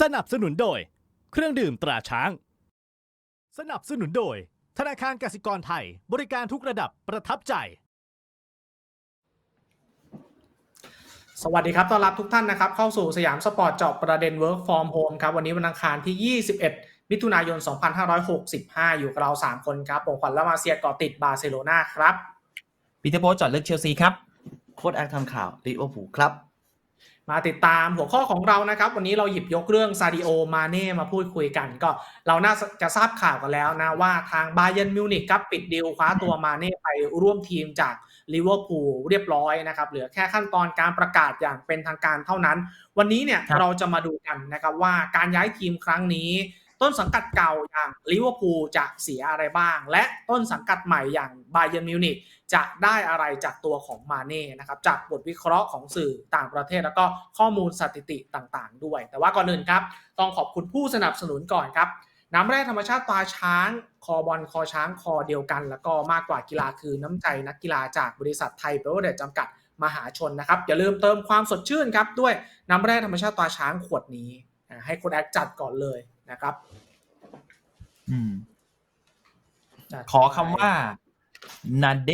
สนับสนุนโดย เครื่องดื่มตราช้าง สนับสนุนโดย ธนาคารกสิกรไทย บริการทุกระดับประทับใจ สวัสดีครับ ต้อนรับทุกท่านนะครับ เข้าสู่สยามสปอร์ตเจาะประเด็น Work from Home ครับ วันนี้วันอังคารที่ 21 มิถุนายน 2565 อยู่กับเรา 3 คนครับผมขวัญและมาเซียเกาะติดบาร์เซโลนาครับปีเตอร์โพสต์จอดเลือกเชลซีครับ โค้ดแอคทำข่าวลิเวอร์พูลครับ มาติดตามหัวข้อของเรานะครับ วันนี้เราหยิบยกเรื่องซาดิโอมาเน่มาพูดคุยกัน ก็เราน่าจะทราบข่าวกันแล้วนะว่าทางบาเย r n นมิวนิกครับปิดดีลคว้าตัวมาเน่ไปร่วมทีมจากลิเวอร์พูลเรียบร้อยนะครับ เหลือแค่ขั้นตอนการประกาศอย่างเป็นทางการเท่านั้น วันนี้เนี่ยครับเราจะมาดูกันนะครับว่าการย้ายทีมครั้งนี้ ต้นสังกัดเก่าอย่างลิเวอร์พูลจะเสียอะไรบ้าง และต้นสังกัดใหม่อย่างบาเย r n นมิวนิก จะได้อะไรจากตัวของมาเน่นะครับจากบทวิเคราะห์ของสื่อต่างประเทศ แล้วก็ข้อมูลสถิติต่างๆ ด้วย แต่ว่าก่อนอื่นครับ ต้องขอบคุณผู้สนับสนุนก่อนครับน้ำแร่ธรรมชาติตาช้างคอบอลคอช้างคอเดียวกัน แล้วก็มากกว่ากีฬาคือน้ำใจนักกีฬาจากบริษัทไทยเบเวอร์เดจจำกัดมหาชนนะครับอย่าลืมเติมความสดชื่นครับด้วยน้ำแร่ธรรมชาติตาช้างขวดนี้อ่าให้คุณแอคจัดก่อนเลยนะครับอืมจัดขอคำว่า นาเด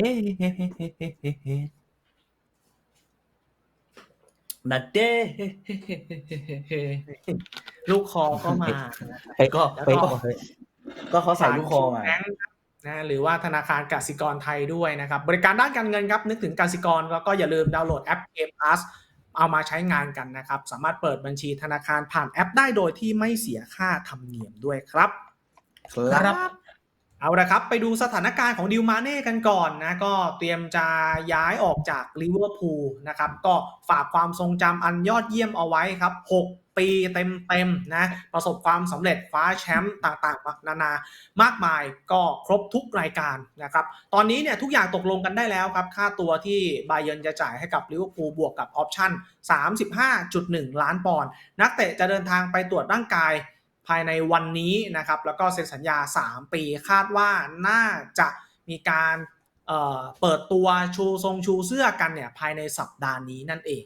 นัดเด้ลูกคอก็มานะครับไปก็แล้วไปก็ก็ก็เขาใส่ลูกคอมาแบงค์ครับนะหรือว่าธนาคารกสิกรไทยด้วยนะครับ บริการด้านการเงินครับ นึกถึงกสิกรแล้วก็อย่าลืมดาวน์โหลดแอป Game Pass เอามาใช้งานกันนะครับ สามารถเปิดบัญชีธนาคารผ่านแอปได้โดยที่ไม่เสียค่าธรรมเนียมด้วยครับ ครับ เอาละครับ ไปดูสถานการณ์ของดิวมาเน่กันก่อนนะ ก็เตรียมจะย้ายออกจากลิเวอร์พูลนะครับ ก็ฝากความทรงจำอันยอดเยี่ยมเอาไว้ครับ 6 ปีเต็มๆนะ ประสบความสำเร็จคว้าแชมป์ต่างๆ นานามากมายก็ครบทุกรายการนะครับ ตอนนี้เนี่ยทุกอย่างตกลงกันได้แล้วครับ ค่าตัวที่บาเยิร์นจะจ่ายให้กับลิเวอร์พูลบวกกับออปชั่น 35.1 ล้านปอนด์นักเตะจะเดินทางไปตรวจร่างกาย ภายในวันนี้นะครับ แล้วก็เซ็นสัญญา 3 ปีคาดว่าน่าจะมีการเอ่อเปิดตัวชูทรงชูเสื้อกันเนี่ยภายในสัปดาห์นี้นั่นเอง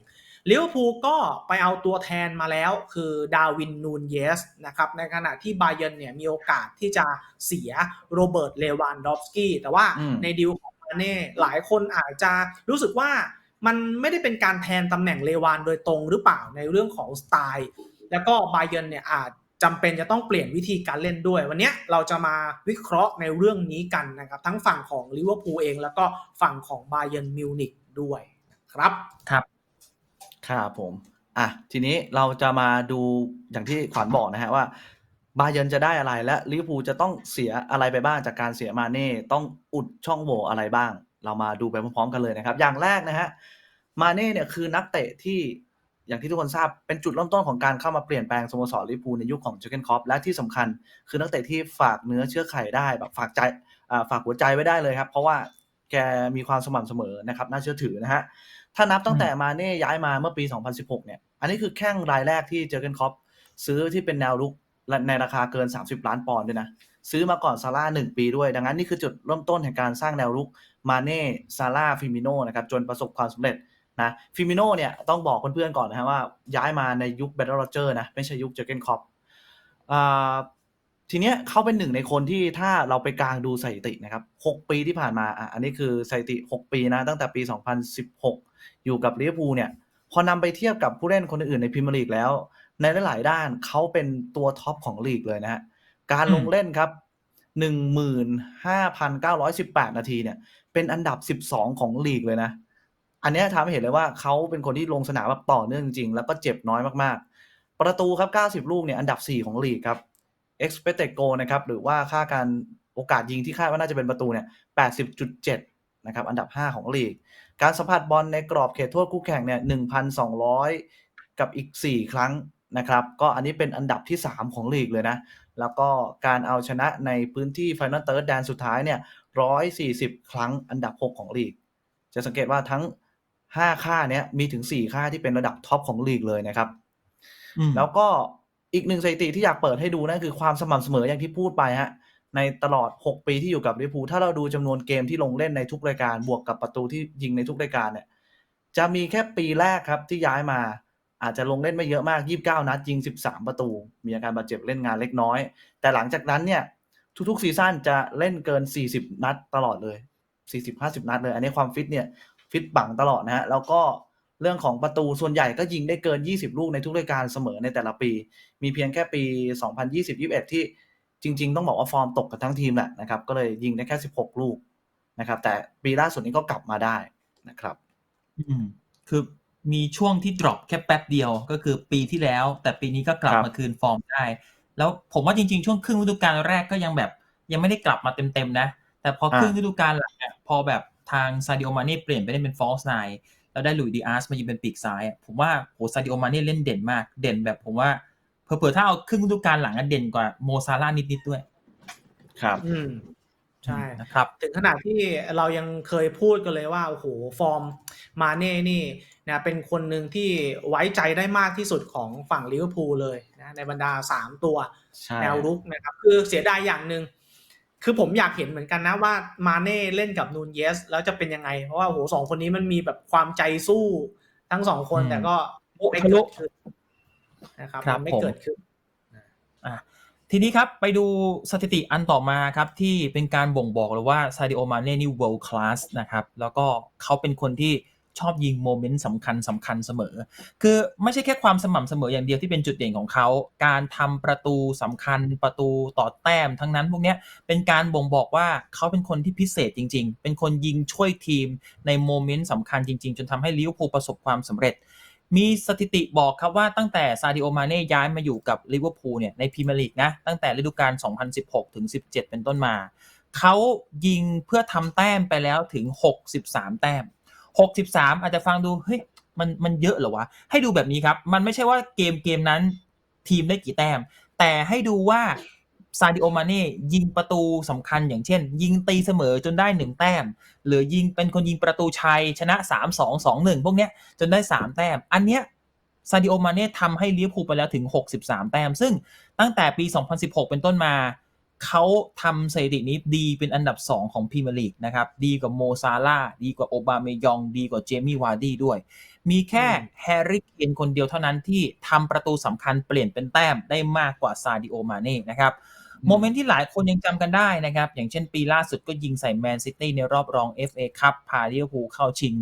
ลิเวอร์พูลก็ไปเอาตัวแทนมาแล้วคือดาวินนูนเยสนะครับในขณะที่บาเยร์นเนี่ยมีโอกาสที่จะเสียโรเบิร์ตเลวานดอฟสกี้แต่ว่าอืมในดีลของมาเน่หลายคนอาจจะรู้สึกว่ามันไม่ได้เป็นการแทนตำแหน่งเลวานโดยตรงหรือเปล่าในเรื่องของสไตล์ แล้วก็บาเยร์นเนี่ยอาจ จำเป็นจะต้องเปลี่ยนวิธีการเล่นด้วย วันนี้เราจะมาวิเคราะห์ในเรื่องนี้กันนะครับ ทั้งฝั่งของลิเวอร์พูลเอง แล้วก็ฝั่งของบาเยร์นมิวนิกด้วยครับครับครับผม อะ ทีนี้เราจะมาดูอย่างที่ขวัญบอกนะฮะว่าบาเยินจะได้อะไรและลิเวอร์พูลจะต้องเสียอะไรไปบ้างจากการเสียมาเน่ต้องอุดช่องโหว่อะไรบ้าง เรามาดูไปพร้อมๆกันเลยนะครับ อย่างแรกนะฮะมาเน่เนี่ยคือนักเตะที่ อย่างที่ทุกคนทราบเป็นจุดเริ่มต้นของการเข้ามาเปลี่ยนแปลงสโมสรลิเวอร์พูลในยุคของเจอร์เกนคอปและที่สำคัญ คือนักเตะที่ฝากเนื้อเชื่อไข่ได้แบบฝากใจอ่าฝากหัวใจไว้ได้เลยครับ เพราะว่าแกมีความสม่ำเสมอนะครับน่าเชื่อถือนะฮะถ้านับตั้งแต่มาเน่ย้ายมาเมื่อปี 2016 เนี่ย อันนี้คือแข้งรายแรกที่เจอร์เกนคอปซื้อที่เป็นแนวรุกและในราคาเกิน 30 ล้านปอนด์ด้วยนะ ซื้อมาก่อนซาร่าหนึ่งปีด้วย ดังนั้นนี่คือจุดเริ่มต้นแห่งการสร้างแนวรุกมาเน่ซาร่าฟิมิโนนะครับจนประสบความสำเร็จ นะฟิมิโนเนี่ยต้องบอกเพื่อนๆก่อนนะฮะว่าย้ายมาในยุคเบ t เ e อร์เจอร์นะ ไม่ใช่ยุคเจอเกนคอปทีเนี้ยเขาเป็นหนึ่งในคนที่ถ้าเราไปกลางดูสถิตินะครับ 6 ปีที่ผ่านมาอะอันนี้คือสถิติ 6 ปีนะ ตั้งแต่ปี 2016 อยู่กับลิเวอร์พูลเนี่ยพอนำไปเทียบกับผู้เล่นคนอื่นในพรีเมียร์ลีกแล้ว ในหลายๆด้านเขาเป็นตัวท็อปของลีกเลยนะฮะการลงเล่นครับ15,918 นาทีเนี่ยเป็นอันดับ 12 ของลีกเลยนะ อันนี้ทำให้เห็นเลยว่าเขาเป็นคนที่ลงสนามแบบต่อเนื่องจริง แล้วก็เจ็บน้อยมากๆ ประตูครับ 90 ลูกเนี่ยอันดับ 4 ของลีกครับ expected goal นะครับหรือว่าค่าการโอกาสยิงที่คาดว่าน่าจะเป็นประตูเนี่ย 80.7 นะครับอันดับ 5 ของลีก การสัมผัสบอลในกรอบเขตโทษคู่แข่งเนี่ย1,200 กับอีก 4 ครั้งนะครับก็อันนี้เป็นอันดับที่ 3 ของลีกเลยนะ แล้วก็การเอาชนะในพื้นที่ Final Third แดนสุดท้ายเนี่ย140 ครั้งอันดับ 6 ของลีก จะสังเกตว่าทั้ง 5 ค่าเนี้ยมีถึง 4 ค่าที่เป็นระดับท็อปของลีกเลยนะครับอืมแล้วก็อีกหนึ่งสถิติที่อยากเปิดให้ดูนั่นคือความสม่ำเสมออย่างที่พูดไปฮะในตลอด 6 ปีที่อยู่กับลิเวอร์พูลถ้าเราดูจำนวนเกมที่ลงเล่นในทุกรายการบวกกับประตูที่ยิงในทุกรายการเนี่ยจะมีแค่ปีแรกครับที่ย้ายมาอาจจะลงเล่นไม่เยอะมาก 29 นัดยิง 13 ประตู มีอาการบาดเจ็บเล่นงานเล็กน้อย แต่หลังจากนั้นเนี่ยทุกๆซีซั่นจะเล่นเกิน 40 นัดตลอดเลย 40-50 นัดเลย อันนี้ความฟิตเนี่ย ฟิตบังตลอดนะฮะแล้วก็เรื่องของประตูส่วนใหญ่ก็ยิงได้เกิน 20 ลูกในทุกรายการเสมอในแต่ละปี มีเพียงแค่ปี 2020-21 ที่จริง ๆ ต้องบอกว่าฟอร์มตกกันทั้งทีมแหละนะครับ ก็เลยยิงได้แค่ 16 ลูกนะครับ แต่ปีล่าสุดนี้ก็กลับมาได้นะครับอืมคือมีช่วงที่ drop แค่แป๊บเดียวก็คือปีที่แล้ว แต่ปีนี้ก็กลับครับมาคืนฟอร์มได้ แล้วผมว่าจริง ๆ ช่วงครึ่งฤดูกาลแรกก็ยังแบบ ยังไม่ได้กลับมาเต็มๆนะ แต่พอครึ่งฤดูกาลหลังอะพอแบบ ทางซาดิโอมาเน่เปลี่ยนไปเล่นเป็นฟอลส์ไนแล้วได้หลุยส์ดีอาร์สมายืนเป็นปีกซ้ายอะผมว่าโหซาดิโอมาเน่เล่นเด่นมากเด่นแบบผมว่าเผื่อๆถ้าเอาครึ่งฤดูกาลหลังอะเด่นกว่าโมซาร่าห์นิดๆด้วย ครับ อืมใช่นะครับ ถึงขนาดที่เรายังเคยพูดกันเลยว่าโอ้โหฟอร์มมาเน่นี่นะเป็นคนหนึ่งที่ไว้ใจได้มากที่สุดของฝั่งลิเวอร์พูลเลยนะในบรรดา 3 ตัวใช่แนวรุกนะครับ คือเสียดายอย่างหนึ่ง คือผมอยากเห็นเหมือนกันนะว่ามาเน่เล่นกับนูนเยส แล้วจะเป็นยังไง เพราะว่าโอ้โหสองคนนี้มันมีแบบความใจสู้ทั้งสองคนอืมแต่ก็ไม่ทะลุเกิดขึ้นนะครับครับมันไม่ผมเกิดขึ้นอะทีนี้ครับไปดูสถิติอันต่อมาครับ ที่เป็นการบ่งบอกเลยว่าซาดิโอมาเน่นี่ world class นะครับ แล้วก็เขาเป็นคนที่ ชอบยิงโมเมนต์สำคัญสำคัญเสมอ คือไม่ใช่แค่ความสม่ำเสมออย่างเดียวที่เป็นจุดเด่นของเขา การทำประตูสำคัญประตูต่อแต้มทั้งนั้นพวกนี้เป็นการบ่งบอกว่าเขาเป็นคนที่พิเศษจริง ๆ เป็นคนยิงช่วยทีมในโมเมนต์สำคัญจริง ๆ จนทำให้ลิเวอร์พูลประสบความสำเร็จ มีสถิติบอกครับว่าตั้งแต่ซาดิโอมาเน่ย้ายมาอยู่กับลิเวอร์พูลเนี่ยในพรีเมียร์ลีกนะตั้งแต่ฤดูกาล 2016ถึง17 เป็นต้นมา เขายิงเพื่อทำแต้มไปแล้วถึง 63 แต้ม 63อาจจะฟังดูเฮ้ยมันมันเยอะเหรอวะ ให้ดูแบบนี้ครับ มันไม่ใช่ว่าเกมเกมนั้นทีมได้กี่แต้ม แต่ให้ดูว่าซาดิโอมาเน่ยิงประตูสำคัญอย่างเช่น ยิงตีเสมอจนได้หนึ่งแต้ม หรือยิงเป็นคนยิงประตูชัยชนะ3 2 2 1พวกเนี้ยจนได้3แต้ม อันเนี้ยซาดิโอมาเน่ทำให้ลิเวอร์พูลไปแล้วถึง 63 แต้ม ซึ่งตั้งแต่ปี 2016 เป็นต้นมา เขาทำสถิตินี้ดีเป็นอันดับ 2 ของพรีเมียร์ลีกนะครับ ดีกว่าโมซาลาห์ดีกว่าโอบาเมยอง ดีกว่าเจมี่วาร์ดี้ด้วย มีแค่อืมแฮร์รี่เคนคนเดียวเท่านั้นที่ทำประตูสำคัญเปลี่ยนเป็นแต้มได้มากกว่าซาดิโอมาเน่นะครับอืมโมเมนต์ที่หลายคนยังจำกันได้นะครับ อย่างเช่นปีล่าสุดก็ยิงใส่แมนซิตี้ในรอบรอง FA คัพพาลิเวอร์พูลเข้าชิง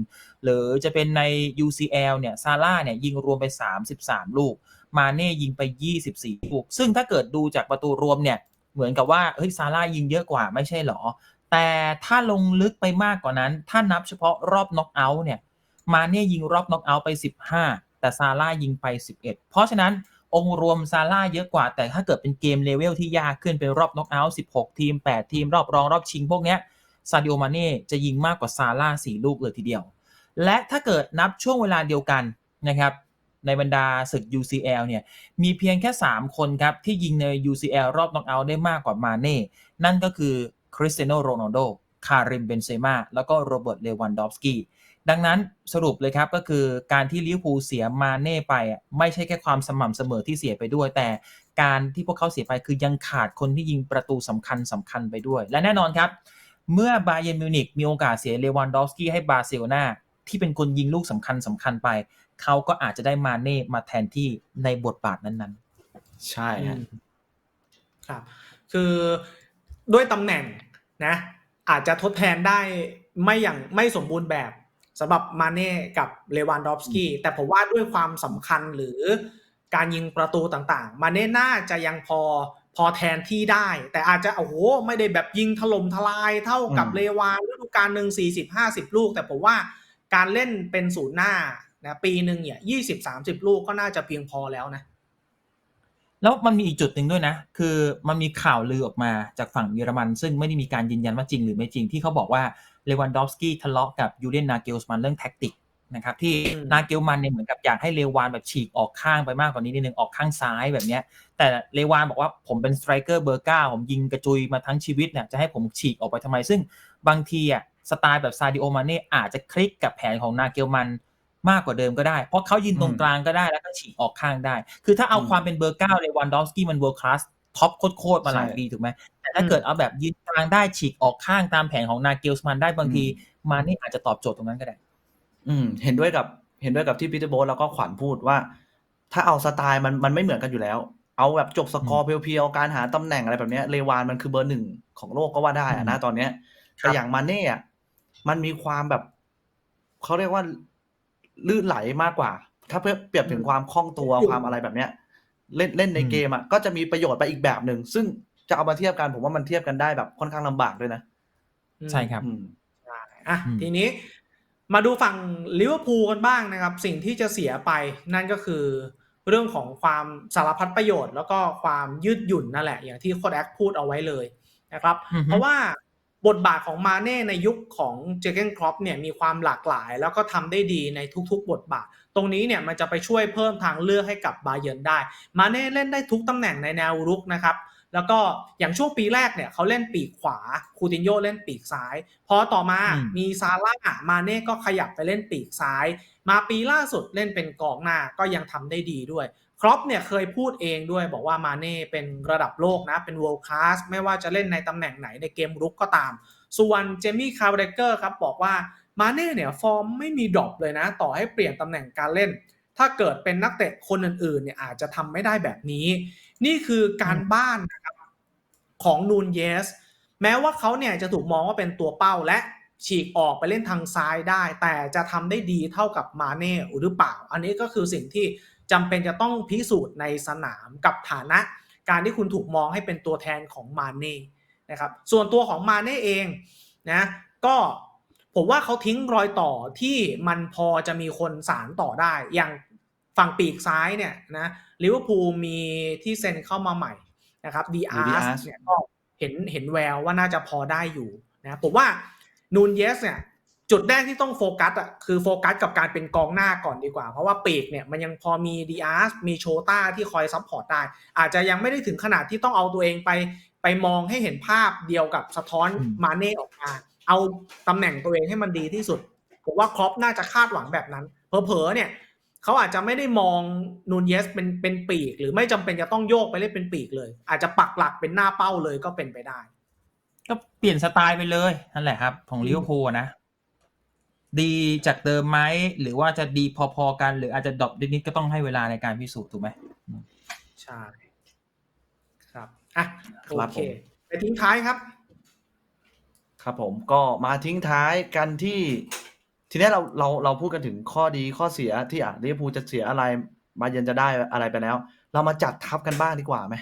หรือจะเป็นใน UCL เนี่ยซาร่าเนี่ยยิงรวมไป 33 ลูก มาเน่ยิงไป 24 ลูก ซึ่งถ้าเกิดดูจากประตูรวมเนี่ย เหมือนกับว่าเฮ้ยซาร่ายิงเยอะกว่าไม่ใช่หรอ แต่ถ้าลงลึกไปมากกว่านั้น ถ้านับเฉพาะรอบน็อกเอาท์เนี่ยมาเน่ยิงรอบน็อกเอาท์ไป 15 แต่ซาร่ายิงไป 11 เพราะฉะนั้นองค์รวมซาร่าเยอะกว่า แต่ถ้าเกิดเป็นเกมเลเวลที่ยากขึ้นเป็นรอบน็อกเอาท์16 ทีม 8 ทีม รอบรองรอบชิงพวกเนี้ยซาดิโอมาเน่จะยิงมากกว่าซาร่า4ลูกเลยทีเดียว และถ้าเกิดนับช่วงเวลาเดียวกันนะครับ ในบรรดาศึก UCL เนี่ยมีเพียงแค่ 3 คนครับ ที่ยิงใน UCL รอบน็อกเอาท์ได้มากกว่ามาเน่ นั่นก็คือคริสเตียโนโรนัลโด คาริมเบนเซม่า แล้วก็โรเบิร์ต เลวันดอฟสกี้ ดังนั้นสรุปเลยครับก็คือการที่ลิเวอร์พูลเสียมาเน่ไป ไม่ใช่แค่ความสม่ำเสมอที่เสียไปด้วย แต่การที่พวกเขาเสียไปคือยังขาดคนที่ยิงประตูสำคัญสำคัญไปด้วย และแน่นอนครับ เมื่อบาเย r n m มิวนิกมีโอกาสเสียเลวันดอฟสกี้ให้บาร์เซโลนาที่เป็นคนยิงลูกสำคัญสำคัญไป เขาก็อาจจะได้มาเน่มาแทนที่ในบทบาทนั้นใช่ฮะอืมครับ คือด้วยตำแหน่งนะ อาจจะทดแทนได้ไม่อย่างไม่สมบูรณ์แบบสำหรับมาเน่กับเลวานดอฟสกี้แต่ผมว่าด้วยความสำคัญหรือการยิงประตูต่างๆ มาเน่น่าจะยังพอพอแทนที่ได้ แต่อาจจะโอ้โหไม่ได้แบบยิงถล่มทลายเท่ากับอืมเลวานฤดูกาลหนึ่งสี่สิบห้าสิบลูก แต่ผมว่าการเล่นเป็นศูนย์หน้า นะปีหนึ่งเนี่ยยี่สิบสามสิบลูกก็น่าจะเพียงพอแล้วนะๆแล้วมันมีอีกจุดหนึ่งด้วยนะ คือมันมีข่าวลือออกมาจากฝั่งเยอรมัน ซึ่งไม่ได้มีการยืนยันว่าจริงหรือไม่จริงที่เขาบอกว่าเลวันดอฟสกี้ทะเลาะกับยูเลียนนาเกลสมันเรื่องแท็กติกนะครับที่อืมนาเกลมันเนี่ยเหมือนกับอยากให้เลวานแบบฉีกออกข้างไปมากกว่านี้นิดนึงออกข้างซ้ายแบบเนี้ยแต่เลวานบอกว่าผมเป็นสไตรเกอร์เบอร์เก้าผมยิงกระจุยมาทั้งชีวิตเนี่ยจะให้ผมฉีกออกไปทำไม ซึ่งบางทีอะสไตล์แบบซาดิโอมาเน่อาจจะคลิกกับแผนของนาเกลมัน มากกว่าเดิมก็ได้ เพราะเขายืนตรงกลางก็ได้แล้วก็ฉีกออกข้างได้ คือถ้าเอาอืมความเป็นเบอร์เก้าเลวันดอฟสกี้มันเวิร์คลาสท็อปโคตรๆมาหลายใช่ปีถูกไหมแต่ถ้าเกิดเอาแบบยืนกลางได้ฉีกออกข้างตามแผนของนาเกลสมันได้บางทีมาเน่อาจจะตอบโจทย์ตรงนั้นก็ได้ อืม เห็นด้วยกับเห็นด้วยกับที่พีเตอร์โบสแล้วก็ขวัญพูดว่า ถ้าเอาสไตล์มันมันไม่เหมือนกันอยู่แล้ว เอาแบบจบสกอร์เพียวๆการหาตำแหน่งอะไรแบบเนี้ยเลวานมันคือเบอร์หนึ่งของโลกก็ว่าได้อะนะตอนเนี้ยแต่อย่างมาเน่อะมันมีความแบบเขาเรียกว่า ลื่นไหลมากกว่า ถ้าเปรียบถึงความคล่องตัวความอะไรแบบเนี้ย เล่นเล่นในเกมอะก็จะมีประโยชน์ไปอีกแบบหนึ่งซึ่งจะเอามาเทียบกันผมว่ามันเทียบกันได้แบบค่อนข้างลำบากด้วยนะใช่ครับอืมอะอืมทีนี้มาดูฝั่งลิเวอร์พูลกันบ้างนะครับ สิ่งที่จะเสียไปนั่นก็คือเรื่องของความสารพัดประโยชน์ แล้วก็ความยืดหยุ่นนั่นแหละอย่างที่โค้ดแอคพูดเอาไว้เลยนะครับอือฮึเพราะว่า บทบาทของมาเน่ในยุคของเจเกนครอปเนี่ยมีความหลากหลาย แล้วก็ทำได้ดีในทุกๆ บทบาท ตรงนี้เนี่ยมันจะไปช่วยเพิ่มทางเลือกให้กับบาเยิร์นได้ มาเน่เล่นได้ทุกตำแหน่งในแนวรุกนะครับแล้วก็อย่างช่วงปีแรกเนี่ยเขาเล่นปีกขวา คูตินโยเล่นปีกซ้าย พอต่อมาอืมมีซาร่าห์มาเน่ก็ขยับไปเล่นปีกซ้าย มาปีล่าสุดเล่นเป็นกองหน้าก็ยังทำได้ดีด้วย ครอปเนี่ยเคยพูดเองด้วยบอกว่ามาเน่เป็นระดับโลกนะ เป็น world class ไม่ว่าจะเล่นในตำแหน่งไหนในเกมรุกก็ตาม ส่วนเจมี่คาร์เรเกอร์ครับบอกว่ามาเน่เนี่ยฟอร์มไม่มีดรอปเลยนะ ต่อให้เปลี่ยนตำแหน่งการเล่น ถ้าเกิดเป็นนักเตะคนอื่นๆเนี่ยอาจจะทำไม่ได้แบบนี้ นี่คือการบ้านนะครับของนูนเยสแม้ว่าเขาเนี่ยจะถูกมองว่าเป็นตัวเป้าและฉีกออกไปเล่นทางซ้ายได้ แต่จะทำได้ดีเท่ากับมาเน่หรือเปล่า อันนี้ก็คือสิ่งที่ จำเป็นจะต้องพิสูจน์ในสนามกับฐานะ การที่คุณถูกมองให้เป็นตัวแทนของมาเน่นะครับส่วนตัวของมาเน่เองนะก็ผมว่าเขาทิ้งรอยต่อที่มันพอจะมีคนสารต่อได้ อย่างฝั่งปีกซ้ายเนี่ยนะลิเวอร์พูลมีที่เซ็นเข้ามาใหม่นะครับดีอาร์ Diaz เนี่ยก็เห็นเห็นแววว่าน่าจะพอได้อยู่นะผมว่านูนเยสเนี่ย จุดแรกที่ต้องโฟกัสอะคือโฟกัสกับการเป็นกองหน้าก่อนดีกว่า เพราะว่าปีกเนี่ยมันยังพอมีดีอาร์มีโชต้าที่คอยซัพพอร์ตได้ อาจจะยังไม่ได้ถึงขนาดที่ต้องเอาตัวเองไปไปมองให้เห็นภาพเดียวกับสะท้อนอืมมาเน่ออกมา เอาตำแหน่งตัวเองให้มันดีที่สุดผมว่าครอปน่าจะคาดหวังแบบนั้น เผลอๆเนี่ยเขาอาจจะไม่ได้มองนูนเยสเป็นเป็นปีก หรือไม่จำเป็นจะต้องโยกไปเล่นเป็นปีกเลย อาจจะปักหลักเป็นหน้าเป้าเลยก็เป็นไปได้ ก็เปลี่ยนสไตล์ไปเลยนั่นแหละครับ ของลิเวอร์พูลอะนะ ดีจากเดิมไหมหรือว่าจะดีพอๆกัน หรืออาจจะดรอปนิดๆก็ต้องให้เวลาในการพิสูจน์ถูกไหมใช่ครับอะโอครับเคผมไปทิ้งท้ายครับ ครับผมก็มาทิ้งท้ายกันที่ ทีนี้เราเราเราพูดกันถึงข้อดีข้อเสียที่อะลิเวอร์พูลจะเสียอะไรมาเยือนจะได้อะไรไปแล้ว เรามาจัดทับกันบ้างดีกว่าไหม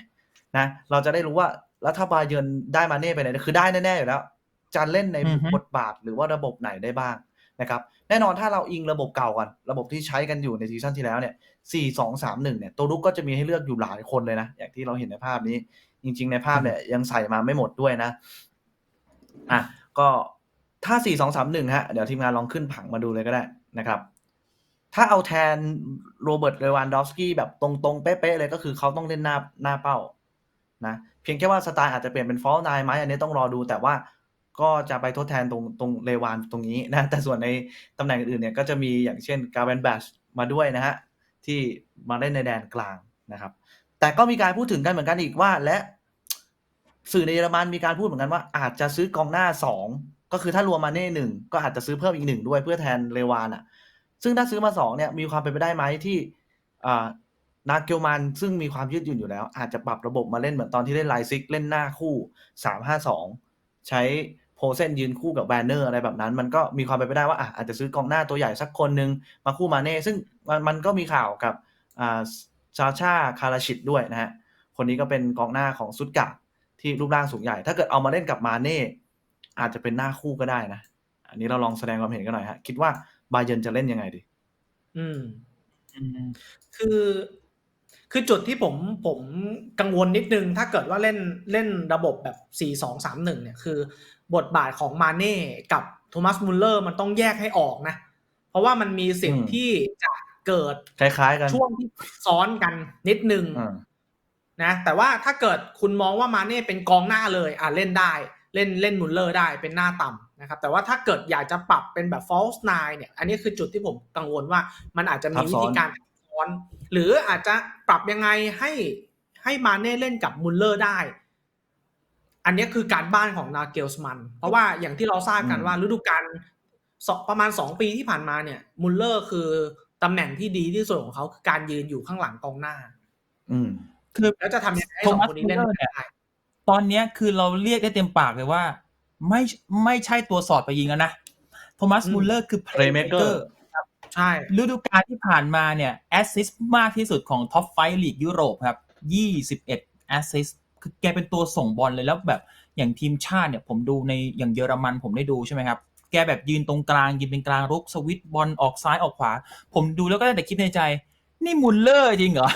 นะเราจะได้รู้ว่าแล้วถ้าบาเยือนได้มาเน่ไปไหนคือได้แน่ๆอยู่แล้วจะเล่นในอือฮึบทบาทหรือว่าระบบไหนได้บ้าง นะครับแน่นอนถ้าเราอิงระบบเก่ากันระบบที่ใช้กันอยู่ในซีซั่นที่แล้วเนี่ยสี่สองสามหนึ่งเนี่ยตัวรุกก็จะมีให้เลือกอยู่หลายคนเลยนะ อย่างที่เราเห็นในภาพนี้ จริง ๆ ในภาพเนี่ยยังใส่มาไม่หมดด้วยนะอะก็ถ้า4 2 3 1ฮะเดี๋ยวทีมงานลองขึ้นผังมาดูเลยก็ได้นะครับ ถ้าเอาแทนโรเบิร์ตเลวานดอฟสกี้แบบตรงๆ เป๊ะๆเลยก็คือเขาต้องเล่นหน้าหน้าเป้านะเพียงแค่ว่าสไตล์อาจจะเปลี่ยนเป็นฟอลนายไหมอันนี้ต้องรอดูแต่ว่า ก็จะไปทดแทนตรงตรงเลวานตรงนี้นะ แต่ส่วนในตำแหน่งอื่นๆเนี่ยก็จะมีอย่างเช่นกาเวนแบชมาด้วยนะฮะ ที่มาเล่นในแดนกลางนะครับ แต่ก็มีการพูดถึงกันเหมือนกันอีกว่า และสื่อในเยอรมันมีการพูดเหมือนกันว่า อาจจะซื้อกองหน้าสองก็คือถ้ารวมมาเน่หนึ่งก็อาจจะซื้อเพิ่มอีกหนึ่งด้วยเพื่อแทนเลวานอะ ซึ่งถ้าซื้อมาสองเนี่ยมีความเป็นไปได้ไหมที่นาเกลมันซึ่งมีความยืดหยุ่นอยู่แล้ว อาจจะปรับระบบมาเล่นเหมือนตอนที่เล่นไลซิกเล่นหน้าคู่สามห้าสองใช้ โพเซนยืนคู่กับแวนเนอร์อะไรแบบนั้น มันก็มีความเป็นไปได้ว่าอะอาจจะซื้อกองหน้าตัวใหญ่สักคนหนึ่งมาคู่มาเน่ซึ่งมันมันก็มีข่าวกับอ่าชาชาคาราชิดด้วยนะฮะคนนี้ก็เป็นกองหน้าของซุดกะที่รูปร่างสูงใหญ่ ถ้าเกิดเอามาเล่นกับมาเน่อาจจะเป็นหน้าคู่ก็ได้นะ อันนี้เราลองแสดงความเห็นกันหน่อยฮะ คิดว่าบาเยิร์นจะเล่นยังไงดี อืมอืมคือ คือจุดที่ผมผมกังวลนิดนึง ถ้าเกิดว่าเล่นเล่นระบบแบบ 4 2 3 1 เนี่ย คือบทบาทของมาเน่กับโทมัสมุลเลอร์มันต้องแยกให้ออกนะ เพราะว่ามันมีสิ่งอืมที่จะเกิดคล้ายๆกันช่วงที่ซ้อนกันนิดนึงอ่านะแต่ว่าถ้าเกิดคุณมองว่ามาเน่เป็นกองหน้าเลยอะเล่นได้ เล่นเล่นมุลเลอร์ได้เป็นหน้าต่ำนะครับ แต่ว่าถ้าเกิดอยากจะปรับเป็นแบบ false nine เนี่ย อันนี้คือจุดที่ผมกังวลว่ามันอาจจะมีวิธีการซ้อน หรืออาจจะปรับยังไงให้ให้มาเน่เล่นกับมุลเลอร์ได้ อันนี้คือการบ้านของนาเกลสมัน เพราะว่าอย่างที่เราทราบกันว่าฤดูกาลสองประมาณสองปีที่ผ่านมาเนี่ย มุลเลอร์คือตตำแหน่งที่ดีที่สุดของเขาคือการยืนอยู่ข้างหลังกองหน้า อืม คือแล้วจะทำยังไงให้โทสองมัสคนนี้เล่นมูลเลอร์เนี่ได้ยตอนเนี้ยคือเราเรียกได้เต็มปากเลยว่า ไม่ไม่ใช่ตัวสอดไปยิงแล้วนะโทมัสอืมมุลเลอร์คือ Playmaker playmaker ใช่ฤดูกาลที่ผ่านมาเนี่ยแอสซิสต์มากที่สุดของท็อปไฟลีกยุโรปครับ21แอสซิสต์คือแกเป็นตัวส่งบอลเลยแล้วแบบอย่างทีมชาติเนี่ยผมดูในอย่างเยอรมันผมได้ดูใช่ไหมครับ แกแบบยืนตรงกลาง ยืนเป็นกลางรุกสวิตช์บอลออกซ้ายออกขวา ผมดูแล้วก็ได้แต่คิดในใจ นี่มุลเลอร์จริงเหรอ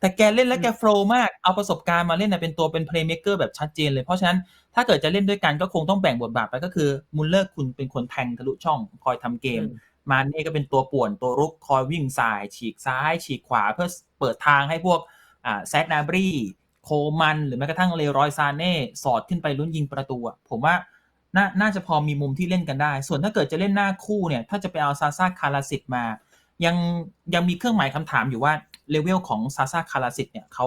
แต่แกเล่นแล้วแกโฟล์มาก เอาประสบการณ์มาเล่นนะเป็นตัวเป็นเพลย์เม k เกอร์แบบชัดเจนเลย เพราะฉะนั้นถ้าเกิดจะเล่นด้วยกันก็คงต้องแบ่งบทบาทไปก็คือมุลเลอร์คุณเป็นคนแทงทะลุช่องคอยทำเกมอื มาเน่ก็เป็นตัวป่วนตัวรุกคอยวิ่งสาย ฉีกซ้าย ฉีกขวาเพื่อเปิดทางให้พวกแซดนาบรีโคมัน หรือแม้กระทั่งเลรอยซาเน่สอดขึ้นไปลุ้นยิงประตูผมว่าน่าน่าจะพอมีมุมที่เล่นกันได้ ส่วนถ้าเกิดจะเล่นหน้าคู่เนี่ย ถ้าจะไปเอาซาซาคาราสิตมา ยังยังมีเครื่องหมายคำถามอยู่ว่าเลเวลของซาซาคาราสิตเนี่ยเขา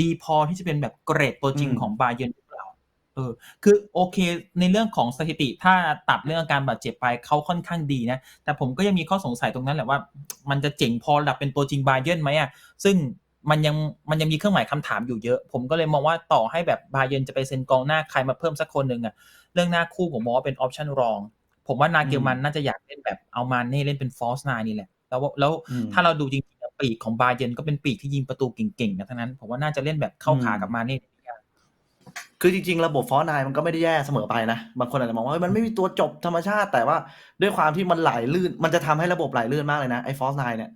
ดีพอที่จะเป็นแบบเกรดตัวจริงของบาเยิร์น อเปล่าเออคือโอเคในเรื่องของสถิติถ้าตัดเรื่องอาการบาดเจ็บไปเขาค่อนข้างดีนะ แต่ผมก็ยังมีข้อสงสัยตรงนั้นแหละว่า มันจะเจ๋งพอระดับเป็นตัวจริงบาเยิร์นไหมอะซึ่งมันยังมันยังมีเครื่องหมายคำถามอยู่เยอะ ผมก็เลยมองว่าต่อให้แบบบาเยิร์นจะไปเซ็นกองหน้าใครมาเพิ่มสักคนหนึ่งอะเรื่องหน้าคู่ผมมองว่าเป็นออปชันรอง ผมว่านาเกลมันน่าจะอยากเล่นแบบเอามาเน่เล่นเป็นฟอสนานี่แหละแล้วแล้วอืมถ้าเราดูจริงๆอะปีกของบาเยิร์นก็เป็นปีกที่ยิงประตูเก่งๆนะทั้งนั้น ผมว่าน่าจะเล่นแบบเข้าขากับมาเน่ได้ยาก คือจริงๆ ระบบฟอร์นายมันก็ไม่ได้แย่เสมอไปนะ บางคนอาจจะมองว่าเฮ้ยมันไม่มีตัวจบธรรมชาติ แต่ว่าด้วยความที่มันไหลลื่น มันจะทำให้ระบบไหลลื่นมากเลยนะไอ้ฟอร์นายเนี่ย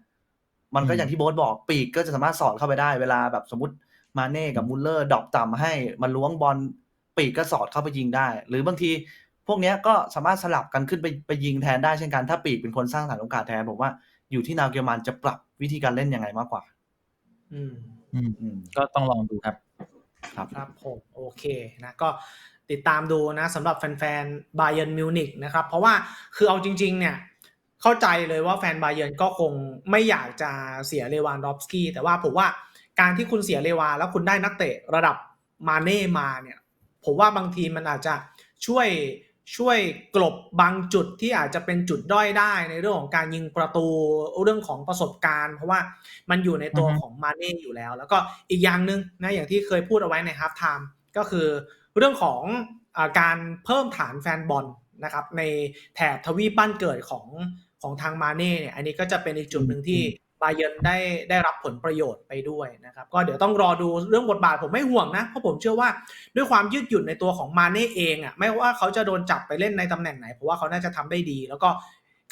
มันก็อืมอย่างที่โบ๊ทบอกปีกก็จะสามารถสอดเข้าไปได้เวลาแบบสมมติมาเน่กับมุลเลอร์ดรอปต่ำให้มันล้วงบอลปีกก็สอดเข้าไปยิงได้ หรือบางทีพวกเนี้ยก็สามารถสลับกันขึ้นไปไปยิงแทนได้เช่นกันถ้าปีกเป็นคนสร้างสรรค์โอกาสแทนผมว่าอยู่ที่นาวเกลมันจะปรับวิธีการเล่นยังไงมากกว่า อืม อืมอืมก็ต้องลองดูครับ ครับครับผมโอเคนะก็ติดตามดูนะสำหรับแฟนๆบาเยิร์นมิวนิกนะครับเพราะว่าคือเอาจริง ๆ เนี่ยเข้าใจเลยว่าแฟนบาเยิร์นก็คงไม่อยากจะเสียเลวานดอฟสกี้แต่ว่าผมว่าการที่คุณเสียเลวานแล้วคุณได้นักเตะระดับมาเน่มาเนี่ย ผมว่าบางทีมันอาจจะช่วย ช่วยกลบบางจุดที่อาจจะเป็นจุดด้อยได้ในเรื่องของการยิงประตูเรื่องของประสบการณ์ เพราะว่ามันอยู่ในตัวอือฮึของมาเน่อยู่แล้ว แล้วก็อีกอย่างหนึ่งนะอย่างที่เคยพูดเอาไว้ในฮา f ไทม์ก็คือเรื่องของอาการเพิ่มฐานแฟนบอลนะครับในแถบทวีปบ้านเกิดของของทางมาเน่เนี่ยอันนี้ก็จะเป็นอีกจุดหนึ่งที่ บาเยินได้ได้รับผลประโยชน์ไปด้วยนะครับก็เดี๋ยวต้องรอดูเรื่องบทบาทผมไม่ห่วงนะ เพราะผมเชื่อว่าด้วยความยืดหยุ่นในตัวของมาเน่เองอะไม่ว่าเขาจะโดนจับไปเล่นในตำแหน่งไหนเพราะว่าเขาน่าจะทำได้ดี แล้วก็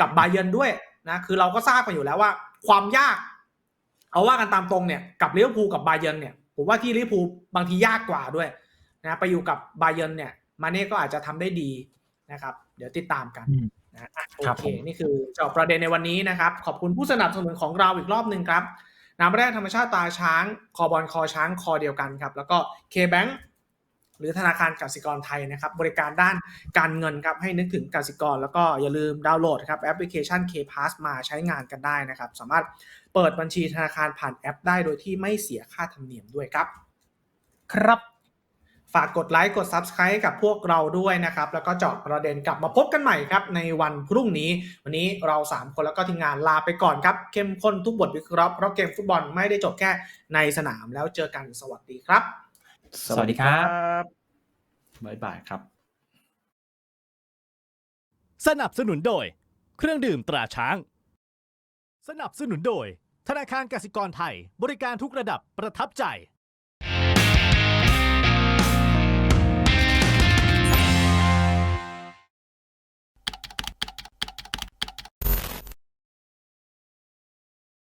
กับบาเยิร์นด้วยนะคือเราก็ทราบกันอยู่แล้วว่า ความยากเอาว่ากันตามตรงเนี่ยกับลิเวอร์พูกับบาเยิร์นเนี่ยผมว่าที่ลิเวอร์พูลบางทียากกว่าด้วยนะไปอยู่กับบาเยิร์นเนี่ยมาเน่ก็อาจจะทำได้ดีนะครับ เดี๋ยวติดตามกัน นะอะโอครับเคผมนี่คือเจาะประเด็นในวันนี้นะครับ ขอบคุณผู้สนับสนุนของเราอีกรอบหนึ่งครับน้ำแร่ธรรมชาติตาช้าง คอบอลคอช้างคอเดียวกันครับ แล้วก็ K-Bank หรือธนาคารกสิกรไทยนะครับ บริการด้านการเงินครับให้นึกถึงกสิกร แล้วก็อย่าลืมดาวน์โหลดครับแอปพลิเคชัน K-Pass มาใช้งานกันได้นะครับ สามารถเปิดบัญชีธนาคารผ่านแอปได้โดยที่ไม่เสียค่าธรรมเนียมด้วยครับ ครับ ฝากกดไลค์กด Subscribe กับพวกเราด้วยนะครับ แล้วก็เจาะประเด็นกลับมาพบกันใหม่ครับ ในวันพรุ่งนี้ วันนี้เรา 3 คนแล้วก็ทีมงานลาไปก่อนครับ เข้มข้นทุกบทวิเคราะห์เพราะเกมฟุตบอลไม่ได้จบแค่ในสนามแล้วเจอกันสวัสดีครับ สวัสดีครับบ๊ายบายครับ สนับสนุนโดย เครื่องดื่มตราช้าง สนับสนุนโดย ธนาคารกสิกรไทย บริการทุกระดับประทับใจ